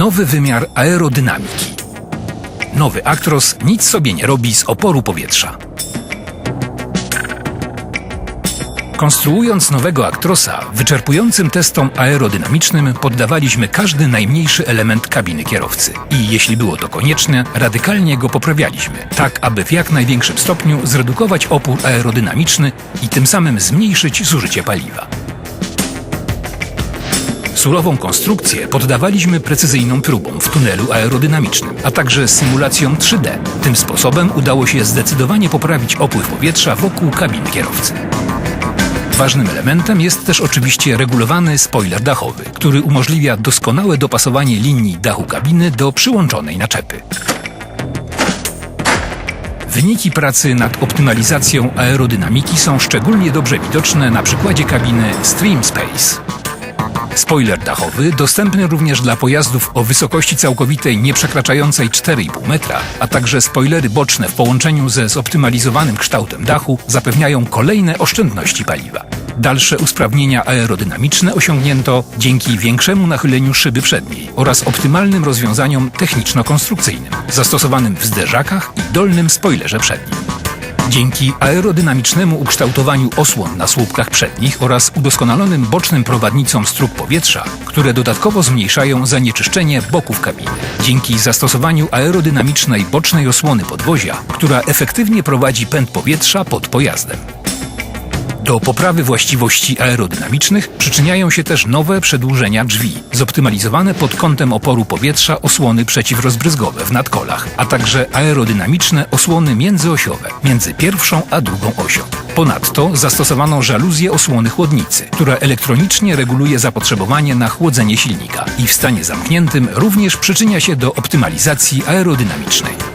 Nowy wymiar aerodynamiki. Nowy Actros nic sobie nie robi z oporu powietrza. Konstruując nowego Actrosa, wyczerpującym testom aerodynamicznym poddawaliśmy każdy najmniejszy element kabiny kierowcy. I jeśli było to konieczne, radykalnie go poprawialiśmy, tak aby w jak największym stopniu zredukować opór aerodynamiczny i tym samym zmniejszyć zużycie paliwa. Surową konstrukcję poddawaliśmy precyzyjną próbom w tunelu aerodynamicznym, a także symulacjom 3D. Tym sposobem udało się zdecydowanie poprawić opływ powietrza wokół kabiny kierowcy. Ważnym elementem jest też oczywiście regulowany spoiler dachowy, który umożliwia doskonałe dopasowanie linii dachu kabiny do przyłączonej naczepy. Wyniki pracy nad optymalizacją aerodynamiki są szczególnie dobrze widoczne na przykładzie kabiny Stream Space. Spoiler dachowy dostępny również dla pojazdów o wysokości całkowitej nie przekraczającej 4,5 metra, a także spoilery boczne w połączeniu ze zoptymalizowanym kształtem dachu zapewniają kolejne oszczędności paliwa. Dalsze usprawnienia aerodynamiczne osiągnięto dzięki większemu nachyleniu szyby przedniej oraz optymalnym rozwiązaniom techniczno-konstrukcyjnym zastosowanym w zderzakach i dolnym spoilerze przednim. Dzięki aerodynamicznemu ukształtowaniu osłon na słupkach przednich oraz udoskonalonym bocznym prowadnicom strug powietrza, które dodatkowo zmniejszają zanieczyszczenie boków kabiny. Dzięki zastosowaniu aerodynamicznej bocznej osłony podwozia, która efektywnie prowadzi pęd powietrza pod pojazdem. Do poprawy właściwości aerodynamicznych przyczyniają się też nowe przedłużenia drzwi, zoptymalizowane pod kątem oporu powietrza osłony przeciwrozbryzgowe w nadkolach, a także aerodynamiczne osłony międzyosiowe między pierwszą a drugą osią. Ponadto zastosowano żaluzję osłony chłodnicy, która elektronicznie reguluje zapotrzebowanie na chłodzenie silnika i w stanie zamkniętym również przyczynia się do optymalizacji aerodynamicznej.